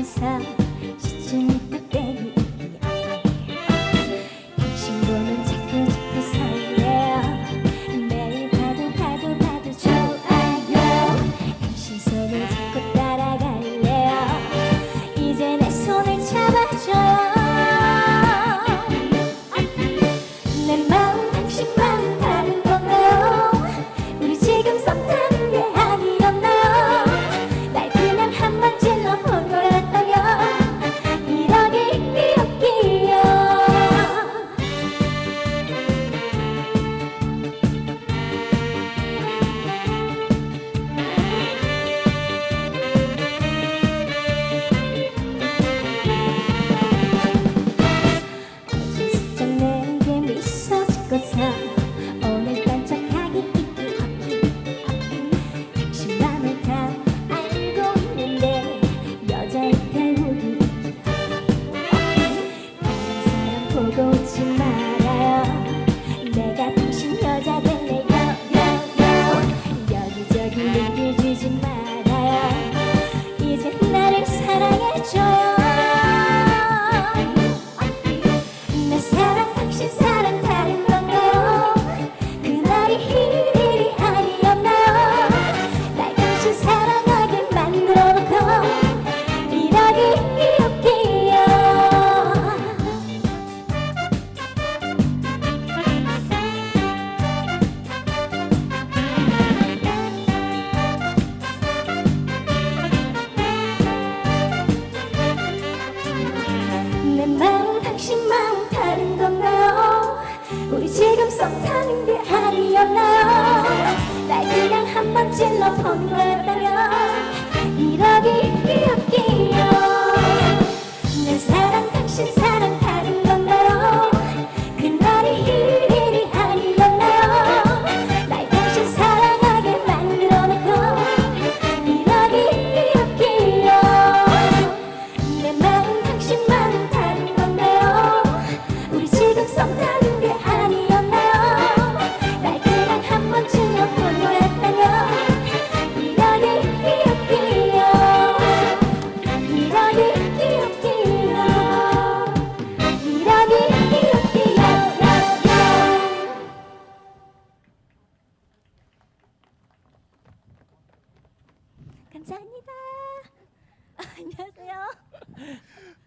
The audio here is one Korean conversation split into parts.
I'm myself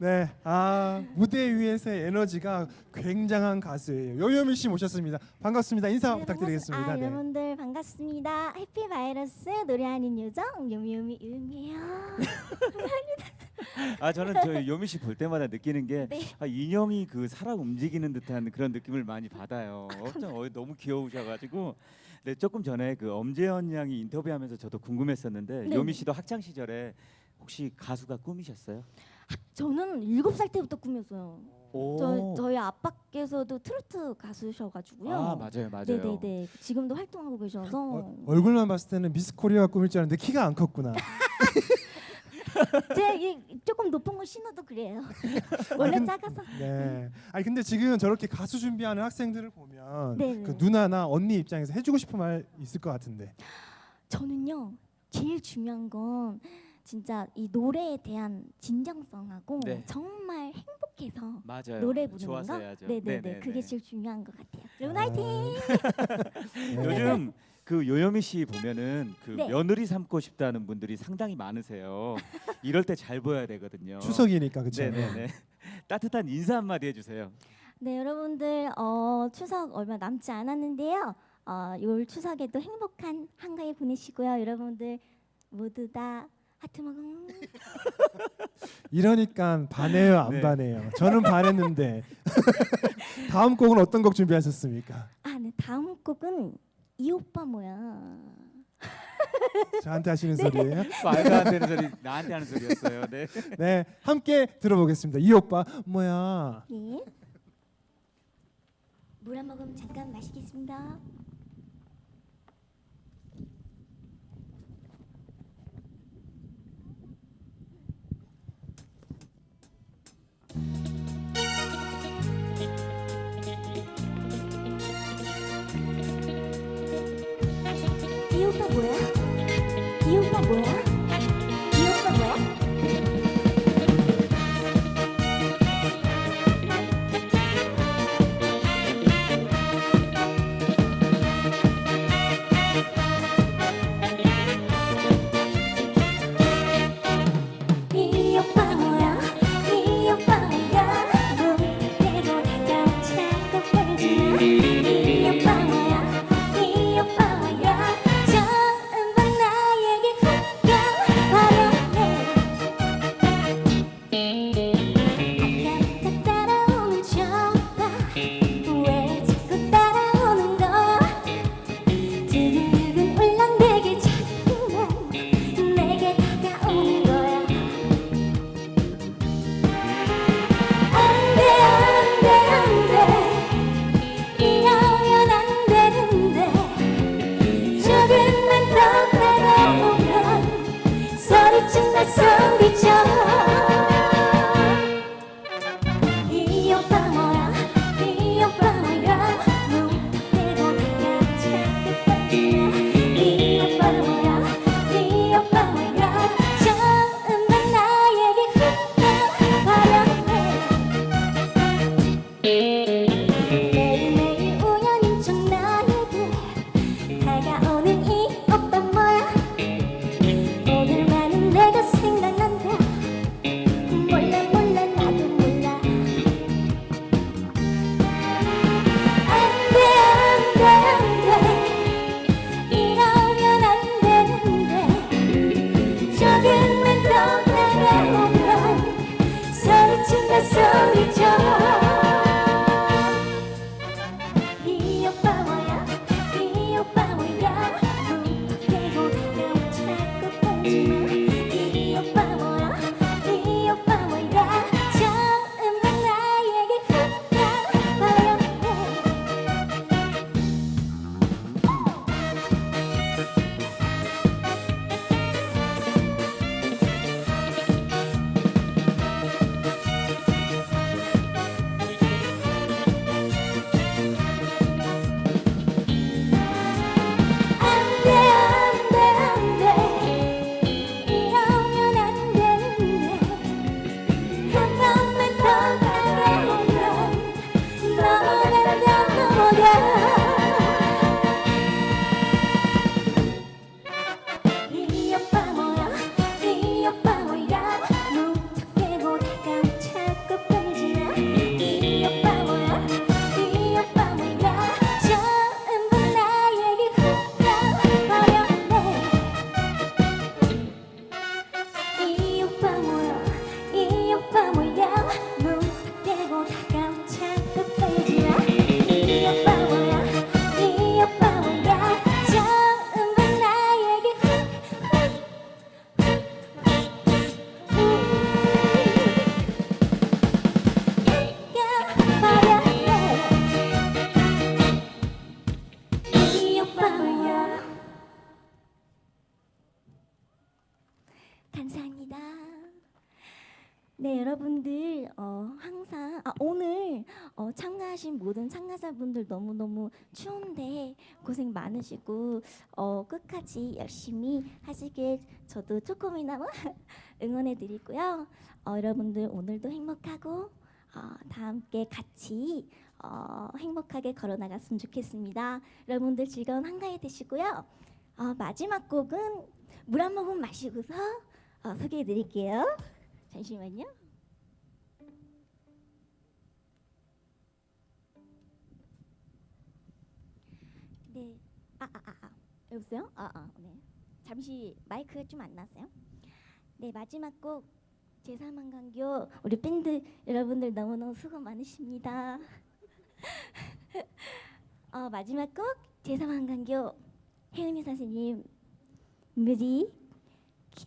네, 아 무대 위에서의 에너지가 굉장한 가수예요. 요요미 씨 모셨습니다. 반갑습니다. 인사 네, 부탁드리겠습니다. 아, 네. 여러분들 반갑습니다. 해피 바이러스 노래하는 요정 유미유미 유미요. 아 저는 저 요미 씨 볼 때마다 느끼는 게 네. 아, 인형이 그 살아 움직이는 듯한 그런 느낌을 많이 받아요. 엄청 어, 너무 귀여우셔가지고 네 조금 전에 그 엄재현 양이 인터뷰하면서 저도 궁금했었는데 네. 요미 씨도 학창 시절에 혹시 가수가 꿈이셨어요? 저는 일곱 살 때부터 꿈이었어요. 오. 저 저희 아빠께서도 트로트 가수셔가지고요. 아 맞아요 맞아요. 네네네. 지금도 활동하고 계셔서 어, 얼굴만 봤을 때는 미스 코리아 꿈일 줄 알았는데 키가 안 컸구나. 제 이, 조금 높은 거 신어도 그래요. 원래 근- 작아서. 네. 아니 근데 지금 저렇게 가수 준비하는 학생들을 보면 네네. 그 누나나 언니 입장에서 해주고 싶은 말 있을 것 같은데. 저는요 제일 중요한 건 진짜 이 노래에 대한 진정성하고 네. 정말 행복해서 맞아요. 노래 부르는 좋아서 거, 해야죠. 네네네, 네네네. 그게 제일 중요한 것 같아요. 여러분 아, 화이팅! 네. 요즘 그 요요미 씨 보면은 그 네. 며느리 삼고 싶다는 분들이 상당히 많으세요. 이럴 때 잘 보여야 되거든요. 추석이니까 그렇죠. 네네네. 따뜻한 인사 한마디 해주세요. 네 여러분들 어, 추석 얼마 남지 않았는데요. 어, 올 추석에도 행복한 한가위 보내시고요. 여러분들 모두 다 하트 먹음. 이러니까 반해요, 안 네. 반해요. 저는 반했는데. 다음 곡은 어떤 곡 준비하셨습니까? 아, 네 다음 곡은 이 오빠 뭐야? 저한테 하시는 소리예요? 말도 안 되는 소리 나한테 하는 소리였어요. 네. 네, 함께 들어보겠습니다. 이 오빠 뭐야? 네. 물 한 모금 잠깐 마시겠습니다. 이 오빠 뭐야? 이 오빠 뭐야? 네, 여러분들 어, 항상 아, 오늘 어, 참가하신 모든 참가자분들 너무 너무 추운데 고생 많으시고 어, 끝까지 열심히 하시길 저도 조금이나마 응원해 드리고요. 어, 여러분들 오늘도 행복하고 어, 다 함께 같이 어, 행복하게 걸어 나갔으면 좋겠습니다. 여러분들 즐거운 한가위 되시고요. 어, 마지막 곡은 물 한 모금 마시고서 어, 소개해 드릴게요. 잠시만요. 네. 아, 아, 아, 아. 여보세요? 아, 아, 네. 잠시 마이크가 좀안 나세요? 네, 마지막 곡 제3한 강교 우리 밴드 여러분들 너무너무 수고 많으십니다. 어, 마지막 곡 제3한 강교 혜은이 선생님 뮤직 큐.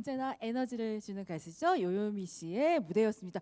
언제나 에너지를 주는 가수죠. 요요미 씨의 무대였습니다.